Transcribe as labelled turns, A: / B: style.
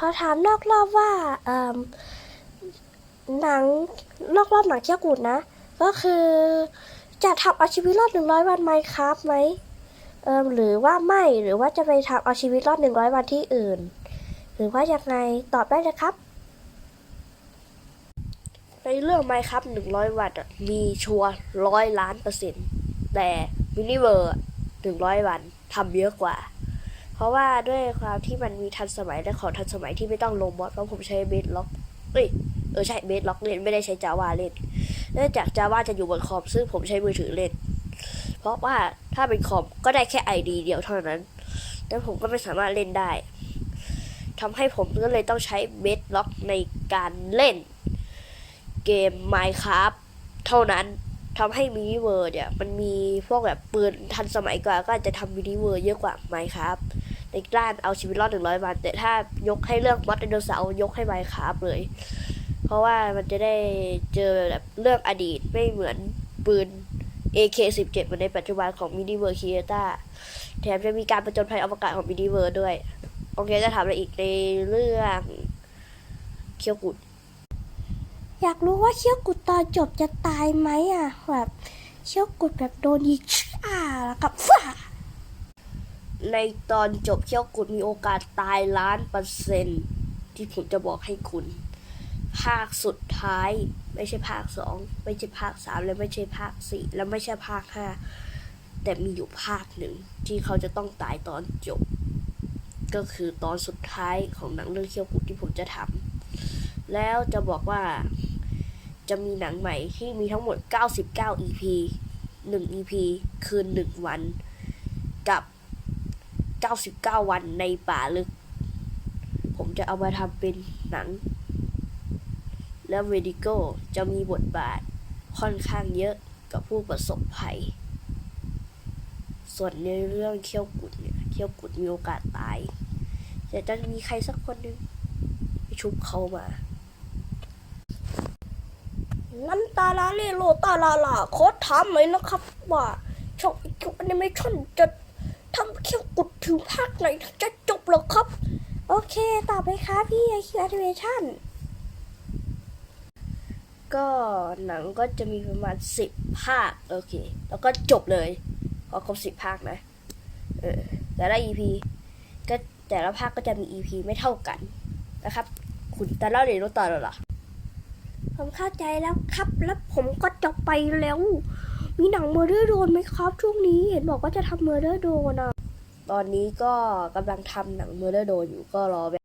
A: เขาถามนอกรอบว่าเอ่มหนังนอกรอบหนังเที่ยวกุดนะ ก็คือจะทำเอาชีวิตรอดหนึ่งร้อยวันไหมครับไหมเอ่มหรือว่าไม่หรือว่าจะไปทำเอาชีวิตรอดหนึ่งร้อยวันที่อื่น หรือว่ายังไงตอบได้เลยครับในเรื่องไมครับหนึ่งร้อยวันมีชัวร้อยล้านเปอร์เซ็นต์แต่มินิเวอร์หนึ่งร้อยวันทำเยอะกว่า เพราะว่าด้วยความที่มันมีทันสมัยและของทันสมัยที่ไม่ต้องลงมอดเพราะผมใช้เบสล็อกเอ้ยเออใช่เบสล็อกเล่นไม่ได้ใช้จาวาเล่นเนื่องจากจาวาจะอยู่บนคอมซึ่งผมใช้มือถือเล่น เพราะว่าถ้าเป็นคอมก็ได้แค่ไอดีเดียวเท่านั้นแล้วผมก็ไม่สามารถเล่นได้ทำให้ผมก็เลยต้องใช้เบสล็อกในการเล่น เกม Minecraft เท่านั้นทำให้มินิเวิร์เนี่ยมันมีพวกแบบปืนทันสมัยกว่าก็จะทำมินิเวิร์เยอะกว่า Minecraft ในด้านเอาชีวิตรอดหนึ่งร้อยวันแต่ถ้ายกให้เรื่องมอดไดโนเสาร์ยกให้ Minecraft เลย เพราะว่ามันจะได้เจอแบบเรื่องอดีตไม่เหมือนปืน AK17 เหมือนในปัจจุบันของมินิเวิร์คีเอต้าแถมจะมีการประจนภัยอวกาศของมินิเวิร์ด้วย โอเคจะถามอะไรอีกในเรื่องเคียวกุด อยากรู้ว่าเขี้ยวกุดตอนจบจะตายไหมอะแบบเขี้ยวกุดแบบโดนยิงอ่าแล้วกับฝ่า ในตอนจบเขี้ยวกุดมีโอกาสตายล้านเปอร์เซ็นต์ที่ผมจะบอกให้คุณ ภาคสุดท้าย ไม่ใช่ภาคสองไม่ใช่ภาคสามและไม่ใช่ภาคสี่และไม่ใช่ภาคห้าแต่มีอยู่ภาคหนึ่งที่เขาจะต้องตายตอนจบ ก็คือตอนสุดท้ายของหนังเรื่องเขี้ยวกุดที่ผมจะทำแล้วจะบอกว่าจะมีหนังใหม่ที่มีทั้งหมด 99 EP 1 EP คืน 1 วันกับ 99 วันในป่าลึก ผมจะเอามาทำเป็นหนัง แล้วเวดิโกจะมีบทบาทค่อนข้างเยอะกับผู้ประสบภัย ส่วนในเรื่องเขี้ยวกุดเนี่ยเขี้ยวกุดมีโอกาสตาย แต่จะมีใครสักคนหนึ่งไปชุบเขามานั้นตาลาเลโลตาลาลาขอถามหน่อยนะครับ ว่าช่องจุแอนิเมชันจะ กุดถึงภาคไหนถึงจะจบเหรอครับ โอเคตอบเลยครับพี่ไอคิวแอนิเมชันก็หนังก็จะมีประมาณสิบภาค โอเค แล้วก็จบเลยพอครบสิบภาคนะเออแต่ละ EP ก็แต่ละภาคก็จะมี EP ไม่เท่ากันนะครับ คุณแต่เล่าเดี๋ยวรู้ต่อแล้วเหรอผมเข้าใจแล้วครับ แล้วผมก็จะไปแล้ว มีหนังเมอร์เดอร์โดนไหมครับ ช่วงนี้เห็นบอกว่าจะทำเมอร์เดอร์โดนอะ ตอนนี้ก็กำลังทำหนังเมอร์เดอร์โดอยู่ก็รอ